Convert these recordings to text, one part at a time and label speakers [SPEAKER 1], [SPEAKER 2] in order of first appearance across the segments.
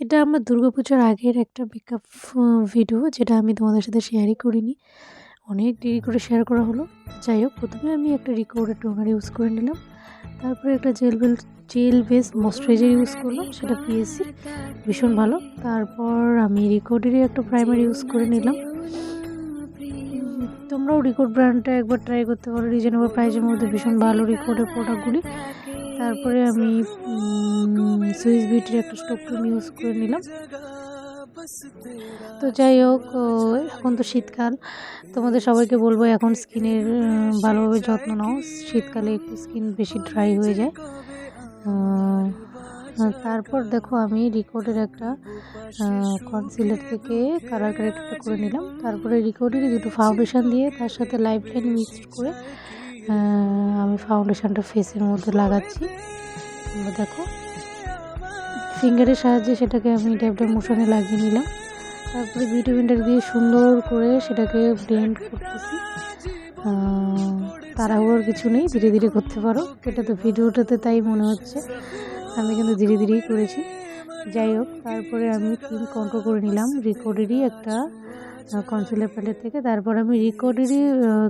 [SPEAKER 1] এটা আমার দুর্গাপুজোর আগের একটা মেকআপ ভিডিও যেটা আমি তোমাদের সাথে শেয়ারই করিনি। অনেক দেরি করে শেয়ার করা হলো। যাই হোক, প্রথমে আমি একটা রিকোর্ডের টোনার ইউজ করে নিলাম। তারপরে একটা জেল বেল জেল বেস ময়শ্চারাইজার ইউজ করলাম, সেটা পিএসসি ভীষণ ভালো। তারপর আমি রিকোর্ডেরই একটা প্রাইমার ইউজ করে নিলাম। তোমরাও রিকোর্ড ব্র্যান্ডটা একবার ট্রাই করতে পারো। রিজনেবল প্রাইসের মধ্যে ভীষণ ভালো রিকোর্ডের প্রোডাক্টগুলি তারপরে আমি সুইস বিউটির একটা স্টোভ ইউজ করে নিলাম। তো যাই হোক এখন তো শীতকাল। তোমাদের সবাইকে বলব, এখন স্কিনের ভালোভাবে যত্ন নাও। শীতকালে একটু স্কিন বেশি ড্রাই হয়ে যায়। তারপর দেখো, আমি রিকোর্ডের একটা কনসিলার থেকে কালার কারেক্টটা করে নিলাম। তারপরে রিকোর্ডের দুটো ফাউন্ডেশন দিয়ে তার সাথে লাইফ লাইন মিক্সড করে আমি ফাউন্ডেশনটা ফেসের মধ্যে লাগাচ্ছি। তোমরা দেখো ফিঙ্গারের সাহায্যে সেটাকে আমি ট্যাপটা মোশনে লাগিয়ে নিলাম। তারপরে বিউটি ব্লেন্ডার দিয়ে সুন্দর করে সেটাকে ব্লেন্ড করতেছি। তাড়াহুড়োর কিছু নেই, ধীরে ধীরে করতে পারো। এটা তো ভিডিওটাতে তাই মনে হচ্ছে। আমি কিন্তু ধীরে ধীরেই করেছি। যাই হোক, তারপরে আমি ক্রিম কন্ট্রোল করে নিলাম। রেকর্ডেরই একটা কনসিলার প্যালেট থেকে। তারপর আমি রিকর্ডেরই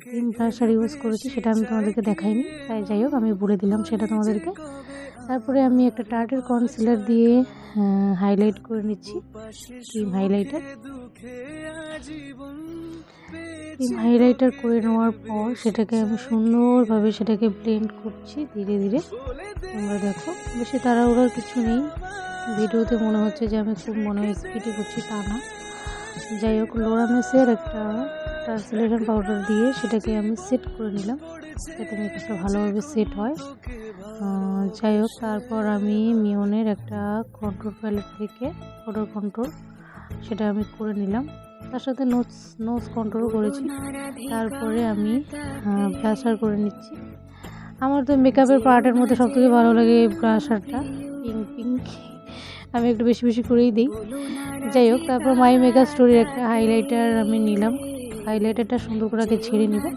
[SPEAKER 1] ক্রিম ব্রাশার ইউজ করেছি, সেটা আমি তোমাদেরকে দেখাইনি। তাই যাই হোক, আমি বলে দিলাম সেটা তোমাদেরকে। তারপরে আমি একটা টার্টের কনসিলার দিয়ে হাইলাইট করে নিচ্ছি। ক্রিম হাইলাইটার ক্রিম হাইলাইটার করে নেওয়ার পর সেটাকে আমি সুন্দরভাবে সেটাকে ব্লেন্ড করছি ধীরে ধীরে। তোমরা দেখো, বেশি তাড়াহুড়োর কিছু নেই। ভিডিওতে মনে হচ্ছে যে আমি খুব মনে হয় স্পিডে করছি, তা না। যাই হোক লোরামেসের একটা ট্রান্সলেশন পাউডার দিয়ে সেটাকে আমি সেট করে নিলাম, যাতে মেকআপটা ভালোভাবে সেট হয়। যাই হোক, তারপর আমি মিওনের একটা কন্ট্রোল প্যালেট থেকে ফটোর কন্ট্রোল সেটা আমি করে নিলাম। তার সাথে নোটস নোটস কন্ট্রোল করেছি। তারপরে আমি ব্রাশার করে নিচ্ছি। আমার তো মেকআপের পার্টের মধ্যে সবথেকে ভালো লাগে ব্রাশারটা পিঙ্ক পিঙ্ক আমি একটু বেশি বেশি করেই দিই। যাই হোক, তারপর মাই মেগা স্টোরির একটা হাইলাইটার আমি নিলাম। হাইলাইটারটা সুন্দর করে আগে ছেড়ে নেবে।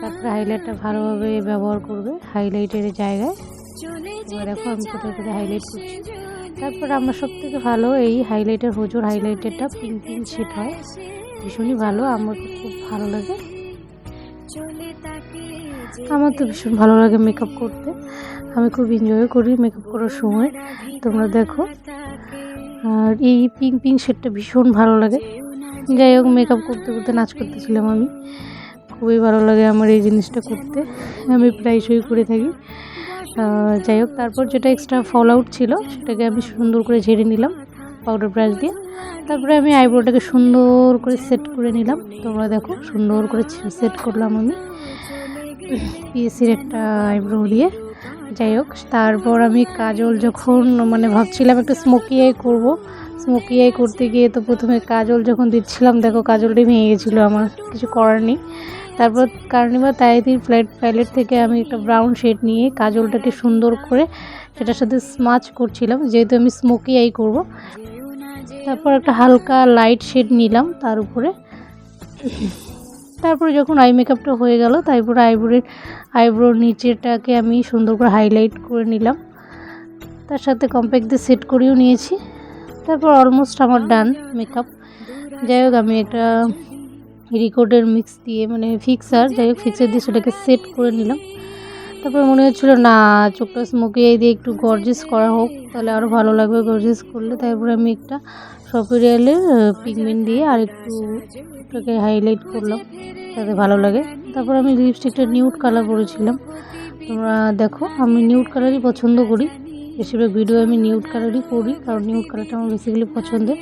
[SPEAKER 1] তারপরে হাইলাইটটা ভালোভাবে ব্যবহার করবে হাইলাইটের জায়গায়। দেখো আমি কোথায় কোথায় হাইলাইট করছি। তারপর আমার সব থেকে ভালো এই হাইলাইটার হুজুর হাইলাইটারটা পিঙ্ক পিঙ্ক শেড হয়। ভীষণই ভালো, আমার খুব ভালো লাগে। আমার তো ভীষণ ভালো লাগে মেকআপ করতে। আমি খুব এনজয় করি মেকআপ করার সময়। তোমরা দেখো। আর এই পিঙ্ক পিঙ্ক শেডটা ভীষণ ভালো লাগে। যাই হোক মেকআপ করতে করতে, নাচ করতেছিলাম আমি। খুবই ভালো লাগে আমার এই জিনিসটা করতে। আমি প্রায়শই করে থাকি। যাই হোক, তারপর যেটা এক্সট্রা ফল আউট ছিল, সেটাকে আমি সুন্দর করে ঝেড়ে নিলাম পাউডার ব্রাশ দিয়ে। তারপরে আমি আইব্রোটাকে সুন্দর করে সেট করে নিলাম। তোমরা দেখো, সুন্দর করে সেট করলাম আমি। পিএসির একটা আইব্রো দিয়ে। যাই হোক, তারপর আমি কাজল যখন মানে ভাবছিলাম একটু স্মোকি আই করব। স্মোকি আই করতে গিয়ে তো প্রথমে কাজল যখন দিচ্ছিলাম, দেখো কাজলটি ভেঙে গেছিল আমার, কিছু করার নেই। তারপর কার্নিভা তাইতির ফ্ল্যাট প্যালেট থেকে আমি একটা ব্রাউন শেড নিয়ে কাজলটাকে সুন্দর করে সেটার সাথে স্মাচ করছিলাম, যেহেতু আমি স্মোকি আই করব। তারপর একটা হালকা লাইট শেড নিলাম তার উপরে। তারপরে যখন আই মেকআপটা হয়ে গেল, তারপরে আইব্রোর আইব্রোর নিচেটাকে আমি সুন্দর করে হাইলাইট করে নিলাম। তার সাথে কম্প্যাক্ট দিয়ে সেট করেও নিয়েছি। তারপর অলমোস্ট আমার ডান মেকআপ যাই হোক, আমি একটা রিকর্ডের মিক্স দিয়ে মানে ফিক্সার যাই হোক ফিক্সার দিয়ে সেটাকে সেট করে নিলাম। তারপর মনে হচ্ছিল, না, চোখটা স্মোকি দিয়ে একটু গর্জেস করা হোক, তাহলে আরও ভালো লাগবে গর্জেস করলে। তারপরে আমি একটা সপিরিয়ালের পিগমেন্ট দিয়ে আর একটু ওটাকে হাইলাইট করলাম, তাতে ভালো লাগে। তারপর আমি লিপস্টিকটা নিউট কালার করেছিলাম তোমরা দেখো, আমি নিউট কালারই পছন্দ করি। বেশিরভাগ ভিডিও আমি নিউট কালারই করি কারণ নিউট কালারটা আমার বেসিক্যালি পছন্দের।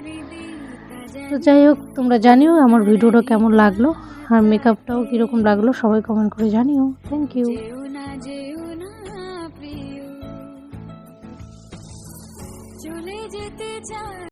[SPEAKER 1] তো যাই হোক, তোমরা জানিও আমার ভিডিওটা কেমন লাগল, আর মেকআপটাও কীরকম লাগল, সবাই কমেন্ট করে জানিও। থ্যাংক ইউ যেতে চাই